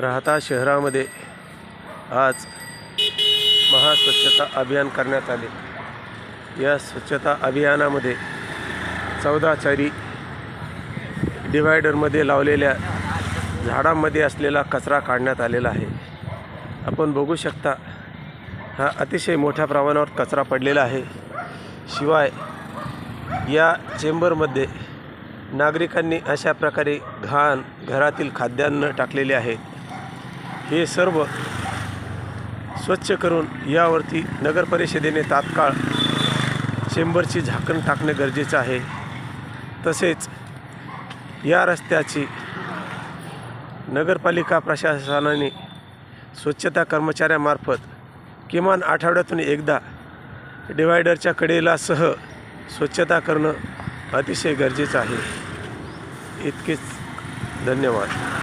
राहता शहरामध्ये आज महास्वच्छता अभियान करण्यात आले. या स्वच्छता अभियानामध्ये चौदा चारी डिवायडरमध्ये लावलेल्या झाडांमध्ये असलेला कचरा काढण्यात आलेला आहे. आपण बघू शकता हा अतिशय मोठ्या प्रमाणावर कचरा पडलेला आहे. शिवाय या चेंबरमध्ये नागरिकांनी अशा प्रकारे घाण घरातील खाद्यान्न टाकलेले आहेत हे सर्व स्वच्छ करून यावरती नगर परिषदेने तात्काळ चेंबरची झाकण टाकणे गरजेचं आहे. तसेच या रस्त्याची नगरपालिका प्रशासनाने स्वच्छता कर्मचाऱ्यामार्फत किमान आठवड्यातून एकदा डिवायडरच्या कडेला सह स्वच्छता करणं अतिशय गरजेचं आहे. इतकेच धन्यवाद.